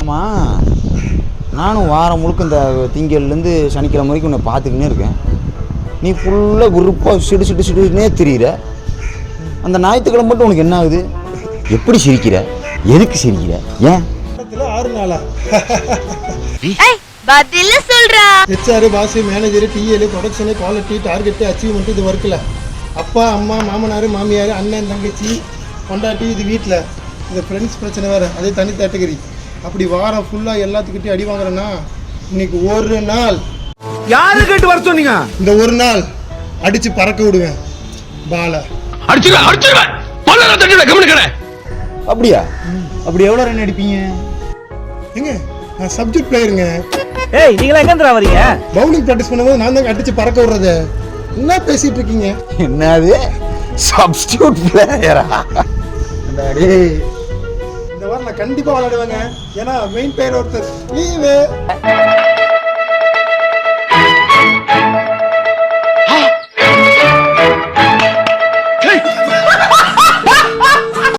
ஆமாம் நானும் வாரம் முழுக்க இந்த திங்கள்லேருந்து சனிக்கிழமை வரைக்கும் உன்னை பார்த்துக்கினே இருக்கேன். நீ ஃபுல்லாக குரூப்பாக சிடு சிடு சிடுனே தெரியுற. அந்த ஞாயிற்றுக்கிழமை மட்டும் உனக்கு என்ன ஆகுது? எப்படி சிரிக்கிற? எதுக்கு சிரிக்கிற? ஏன்? ஆறு நாளா? ஏய் பதில சொல்றா. HR boss manager TL production quality target achievement இது ஒர்க்கில் அப்பா அம்மா மாமனார் மாமியார் அண்ணன் தங்கச்சி கொண்டாட்டி இது வீட்டில் இந்த ஃப்ரெண்ட்ஸ் பிரச்சனை வேறு. அதே தனி கேட்டகரி அப்படி வாரம் ஃபுல்லாக எல்லாத்துக்கிட்டையும் அடி வாங்குறேன்னா இன்னைக்கு ஒரு நாள். யாரு கேட்டு வர சொன்னீங்க? இந்த ஒரு நாள் அடித்து பறக்க விடுவேன். பாலை. அடிச்சிருவேன் அடிச்சிருவேன். பல்ல தட்டிடுவேன் கவனிக்கிறேன் அப்படியா? அப்படி எவ்வளோ ரன் அடிப்பீங்க? ஏங்க நான் சப்ஜெக்ட் பிளேயருங்க ஏய் நீங்களா எங்க வரீங்க பவுலிங் ப்ராக்டிஸ் பண்ணும்போது நான் தாங்க அடித்து பறக்க விடுறது. என்ன பேசிகிட்டு இருக்கீங்க? என்னது? சப்ஸ்டியூட் பிளேயரா டேய் இந்த வாரம் நான் கண்டிப்பாக விளையாடுவேங்க. ஏன்னா மெயின் பேர் ஒருத்தர் லீவு